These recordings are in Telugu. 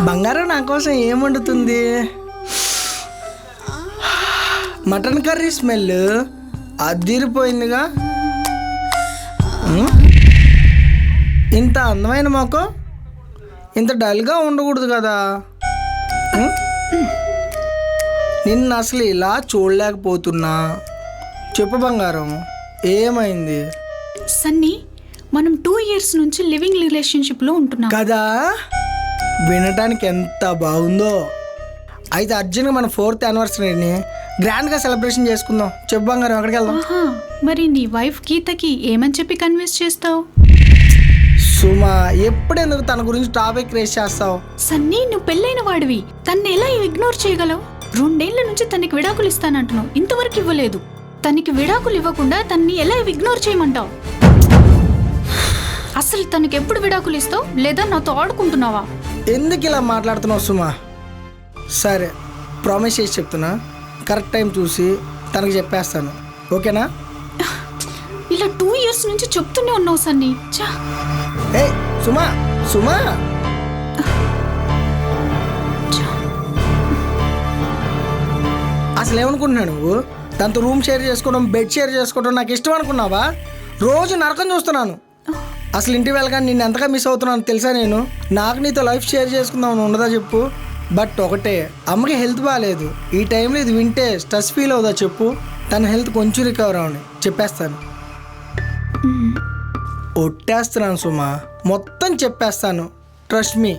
బంగారం నా కోసం ఏం వండుతుంది? మటన్ కర్రీ స్మెల్ అదిరిపోయిందిగా. ఇంత అందమైన మొక్క ఇంత డల్గా ఉండకూడదు కదా. నిన్ను అసలు ఇలా చూడలేకపోతున్నా. చెప్పు బంగారం ఏమైంది? సన్నీ మనం టూ ఇయర్స్ నుంచి లివింగ్ రిలేషన్షిప్లో ఉంటున్నాం. కదా? వినటానికి ఎంత బాగుందో. అయితే అర్జున్గా మన ఫోర్త్ యానివర్సరీని గ్రాండ్గా సెలబ్రేషన్ చేసుకుందాం. చెప్పు బంగారం ఎక్కడికి వెళ్దాం? ఆహా మరి నీ వైఫ్ గీతకి ఏమని చెప్పి కన్విన్స్ చేస్తావు? సుమా ఎప్పుడెందుకు తన గురించి టాపిక్ రేస్ చేస్తావు? సన్నీ నువ్వు పెళ్ళైన వాడివి. తన్ని ఎలా ఇగ్నోర్ చేయగలవు? రెండేళ్ళ నుంచి తనకి విడాకులు ఇస్తానంటున్నావు. ఇంతవరకు ఇవ్వలేదు. తనకి విడాకులు ఇవ్వకుండా తన్ని ఎలా ఇగ్నోర్ చేయమంటావు? అసలు తనకి ఎప్పుడు విడాకులు ఇస్తావు? లేదా నాతో ఆడుకుంటున్నావా? ఎందుకు ఇలా మాట్లాడుతున్నావు సుమా? సరే ప్రామిస్ చేసి చెప్తున్నా. కరెక్ట్ టైం చూసి తనకి చెప్పేస్తాను. ఓకేనా? ఇలా టూ ఇయర్స్ నుంచి చెప్తూనే ఉన్నావు సన్నీ. చా ఏ సుమా సుమా. అసలు ఏమనుకుంటున్నావు నువ్వు? తనతో రూమ్ షేర్ చేసుకోవడం బెడ్ షేర్ చేసుకోవడం నాకు ఇష్టం అనుకున్నావా? రోజు నరకం చూస్తున్నాను. అసలు ఇంటి వెళ్ళగానే నిన్ను ఎంతగా మిస్ అవుతున్నాను తెలుసా నేను? నాకు నీతో లైఫ్ షేర్ చేసుకుందామని ఉండదా చెప్పు. బట్ ఒకటే అమ్మకి హెల్త్ బాగాలేదు ఈ టైంలో ఇది వింటే స్ట్రెస్ ఫీల్ అవుదా చెప్పు? తన హెల్త్ కొంచెం రికవర్ అవని చెప్పేస్తాను. ఒట్టేస్తున్నాను సుమా. మొత్తం చెప్పేస్తాను. ట్రస్ట్ మీ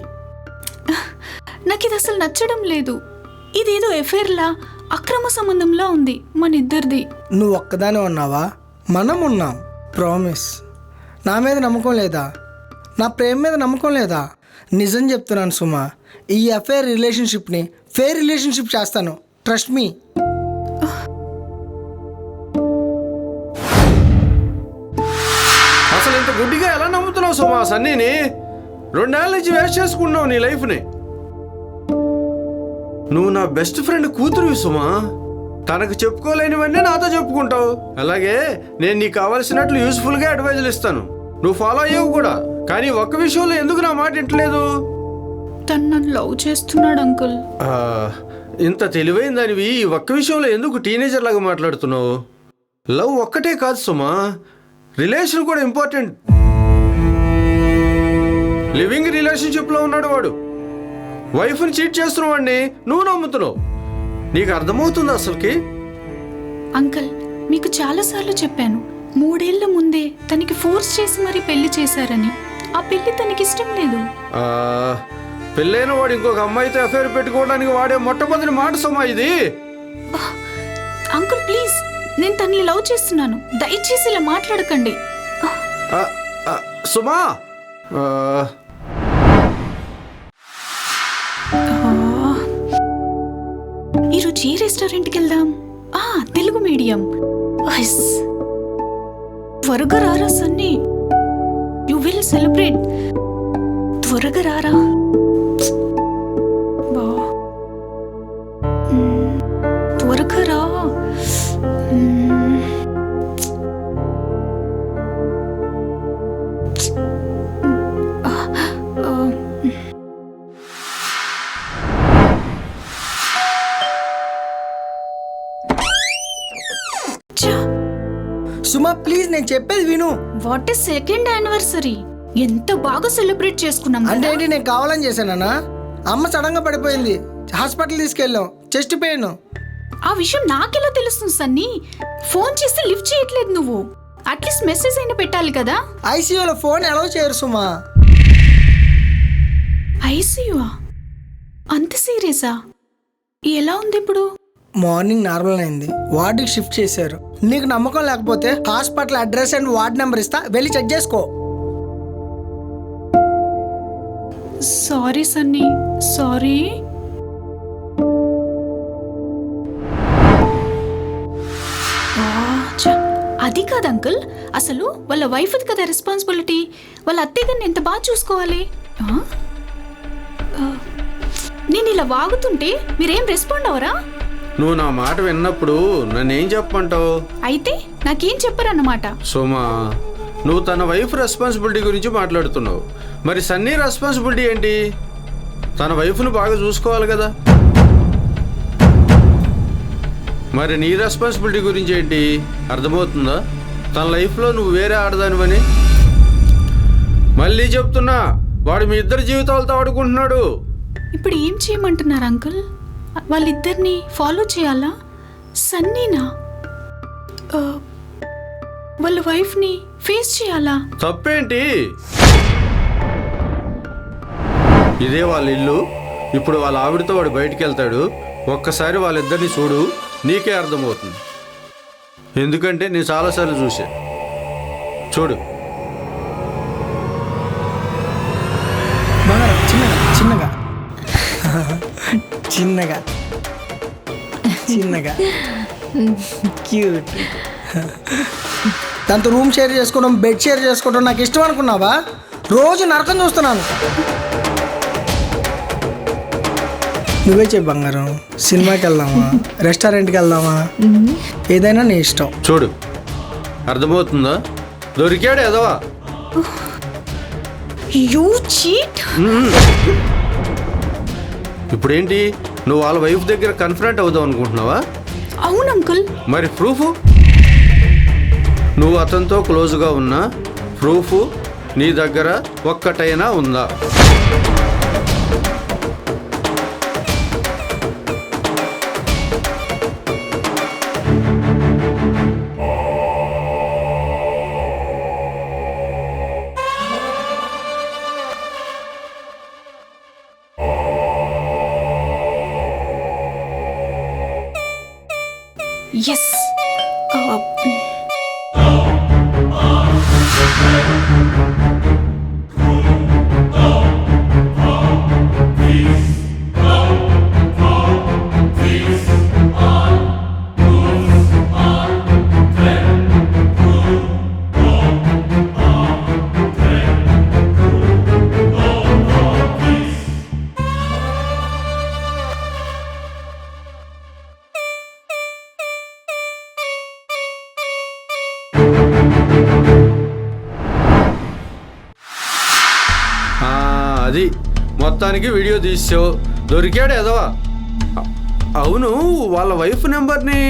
నాకు ఇది అసలు నచ్చడం లేదు. ఇదేదో ఎఫైర్లా అక్రమ సంబంధంలా ఉంది మన ఇద్దరిది. నువ్వు ఒక్కదానే ఉన్నావా? మనం ఉన్నాం. ప్రామిస్ నా మీద నమ్మకం లేదా? నా ప్రేమ మీద నమ్మకం లేదా? నిజం చెప్తున్నాను సుమా. ఈ అఫేర్ రిలేషన్షిప్ని ఫేర్ రిలేషన్షిప్ చేస్తాను. ట్రస్ట్ మీ అసలు ఇంత గుడ్డిగా ఎలా నమ్ముతున్నావు సుమా సన్నీని? రెండేళ్ళ నుంచి వేస్ట్ చేసుకుంటున్నావు నీ లైఫ్ని నువ్వు నా బెస్ట్ ఫ్రెండ్ కూతురువి సుమా. తనకు చెప్పుకోలేనివన్నీ నాతో చెప్పుకుంటావు. అలాగే నేను నీకు కావలసినట్లు యూస్ఫుల్గా అడ్వైజులు ఇస్తాను. నువ్వు ఫాలో అయ్యవు కూడా. కానీ ఒక్క విషయంలో ఎందుకు నా మాట ఇంటలేదు తను నన్ను లవ్ చేస్తున్నాడు అంకుల్. ఇంత తెలివైన దానివి ఈ ఒక్క విషయంలో ఎందుకు టీనేజర్ లాగా మాట్లాడుతున్నావు? లవ్ ఒక్కటే కాదు సుమా. రిలేషన్ కూడా ఇంపార్టెంట్ లివింగ్ రిలేషన్షిప్లో ఉన్నాడు వాడు. వైఫ్ని చీట్ చేస్తున్న వాడిని నువ్వు నమ్ముతున్నావు. నీకు అర్థమవుతుంది అసలుకి? అంకుల్ మీకు చాలాసార్లు చెప్పాను. మూడేళ్ళ ముందే తనకి ఫోర్స్ చేసి మరీ పెళ్ళి చేశారని. ఆ పెళ్ళి తనకి ఇష్టం లేదు. పెళ్ళైన వాడు ఇంకొక అమ్మాయితో అఫేర్ పెట్టుకోవడానికి వాడే మొట్టమొదటి మాట సుమా ఇది. అంకుల్ ప్లీజ్ నేను తనని లవ్ చేస్తున్నాను. దయచేసి ఇలా మాట్లాడకండి. సుమా! ఈరోజు ఏ రెస్టారెంట్కి వెళ్దాం? తెలుగు మీడియం. త్వరగా రారా సన్నీ. యు విల్ సెలబ్రేట్ త్వరగా రారా. సుమా ప్లీజ్ నేను చెప్పేది విను. వాట్ ఇస్ సెకండ్ యానివర్సరీ ఎంత బాగా సెలబ్రేట్ చేసుకున్నాం అంటే ఏంటి నేను కావాలని చేశానా అమ్మ సడన్గా పడిపోయింది. హాస్పిటల్ తీసుకెళ్ళాం. Chest pain. ఆ విషయం నాకెలా తెలుస్తుంది సన్నీ? ఫోన్ చేస్తే లిఫ్ట్ చేయట్లేదు నువ్వు. అట్లీస్ట్ మెసేజ్ అయినా పెట్టాలి కదా. ఐసీయూలో ఫోన్ ఎలా చేయరు సుమా. ఐసీయువా అంత సీరియసా? ఎలా ఉంది ఇప్పుడు? మార్నింగ్ నార్మల్ అయింది. వార్డుకి షిఫ్ట్ చేశారు. నీకు నమ్మకం లేకపోతే hospital address and ward number ఇస్తా. వెళ్ళి చెక్ చేసుకో. సారీ సన్నీ. సారీ. అది కాదు అంకుల్. అసలు వాళ్ళ వైఫ్ది కదా రెస్పాన్సిబిలిటీ వాళ్ళ అత్తయ్య గారిని ఎంత బాగా చూసుకోవాలి? నేను ఇలా వాగుతుంటే మీరేం రెస్పాండ్ అవరా? నువ్వు నా మాట విన్నప్పుడు నన్నేం చెప్పమంటావు? అయితే నాకేం చెప్పరన్నమాట. సోమా నువ్వు తన వైఫ్ రెస్పాన్సిబిలిటీ గురించి మాట్లాడుతున్నావు. మరి సన్నీ రెస్పాన్సిబిలిటీ ఏంటి? తన వైఫ్ను బాగా చూసుకోవాలి కదా. మరి నీ రెస్పాన్సిబిలిటీ గురించి ఏంటి? అర్థమవుతుందా? తన లైఫ్లో నువ్వు వేరే ఆడదానివని? మళ్ళీ చెప్తున్నా వాడు మీ ఇద్దరి జీవితాలతో ఆడుకుంటున్నాడు. ఇప్పుడు ఏం చేయమంటున్నారు అంకుల్? వాళ్ళిద్దరిని ఫాలో చేయాలా? సన్నీనా? వాళ్ళ వైఫ్ని ఫేస్ చేయాలా? తప్పేంటి? ఇదే వాళ్ళ ఇల్లు. ఇప్పుడు వాళ్ళ ఆవిడతో వాడు బయటికి వెళ్తాడు ఒక్కసారి వాళ్ళిద్దరిని చూడు నీకే అర్థమవుతుంది. ఎందుకంటే నేను చాలాసార్లు చూసా చూడు. చిన్నగా. చిన్నగా. క్యూట్ తనతో రూమ్ షేర్ చేసుకోవడం బెడ్ షేర్ చేసుకోవడం నాకు ఇష్టం అనుకున్నావా? రోజు నరకం చూస్తున్నాను. నువ్వే చెప్పు బంగారం. సినిమాకి వెళ్దామా? రెస్టారెంట్కి వెళ్దామా? ఏదైనా నీ ఇష్టం. చూడు అర్థమవుతుందా? దొరికాడు ఎదవా యూ చీట్. ఇప్పుడేంటి? నువ్వు వాళ్ళ వైఫ్ దగ్గర కన్ఫరెంట్ అవుదాం అనుకుంటున్నావా? అవును అంకుల్ మరి ప్రూఫ్ నువ్వు అతనితో క్లోజ్గా ఉన్నా ప్రూఫ్ నీ దగ్గర ఒక్కటైనా ఉందా? ఎస్ ఆ, అది మొత్తానికి వీడియో తీసావు. దొరికాడు ఎదవా అవును వాళ్ళ వైఫ్ నెంబర్ని.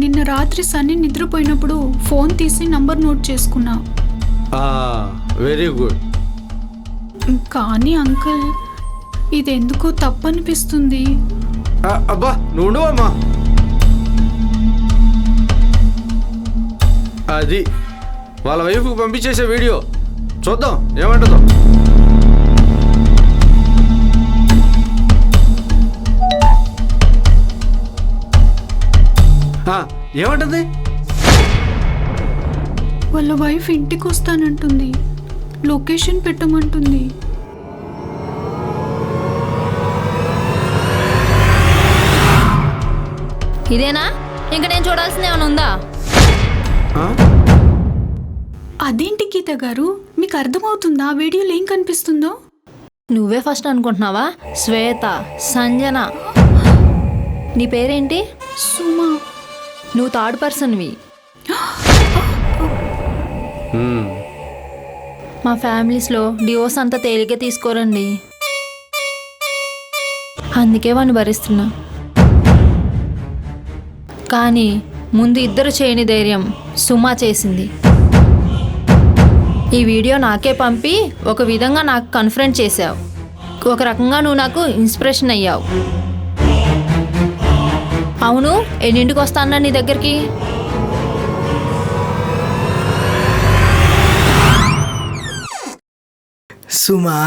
నిన్న రాత్రి సన్నీ నిద్రపోయినప్పుడు ఫోన్ తీసి నంబర్ నోట్ చేసుకున్నా. Very good. కానీ అంకుల్ ఇది ఎందుకో తప్పనిపిస్తుంది అబ్బా నువ్వు ఉండవమ్మా అది వాళ్ళ వైఫ్కి పంపించేసే వీడియో. చూద్దాం ఏమంటుందో. ఏమంటుంది? వాళ్ళ వైఫ్ ఇంటికి వస్తానంటుంది. లొకేషన్ పెట్టమంటుంది. ఇదేనా? ఇంక నేను చూడాల్సింది ఏమైనా ఉందా? ఆ? అదేంటి గీత గారు? మీకు అర్థమవుతుందా? వీడియోలో ఏం కనిపిస్తుందో? నువ్వే ఫస్ట్ అనుకుంటున్నావా? శ్వేత సంజన. నీ పేరేంటి? సుమా. నువ్వు థర్డ్ పర్సన్వి. మా ఫ్యామిలీస్లో డివోర్స్ అంతా తేలిగ్గా తీసుకోరండి. అందుకే వాడిని భరిస్తున్నా. కానీ ముందు ఇద్దరు చేయని ధైర్యం సుమా చేసింది. ఈ వీడియో నాకే పంపి ఒక విధంగా నాకు కన్ఫరెంట్ చేశావు. ఒక రకంగా నువ్వు నాకు ఇన్స్పిరేషన్ అయ్యావు. అవును ఎన్నింటికి వస్తానా నీ దగ్గరికి? సుమా?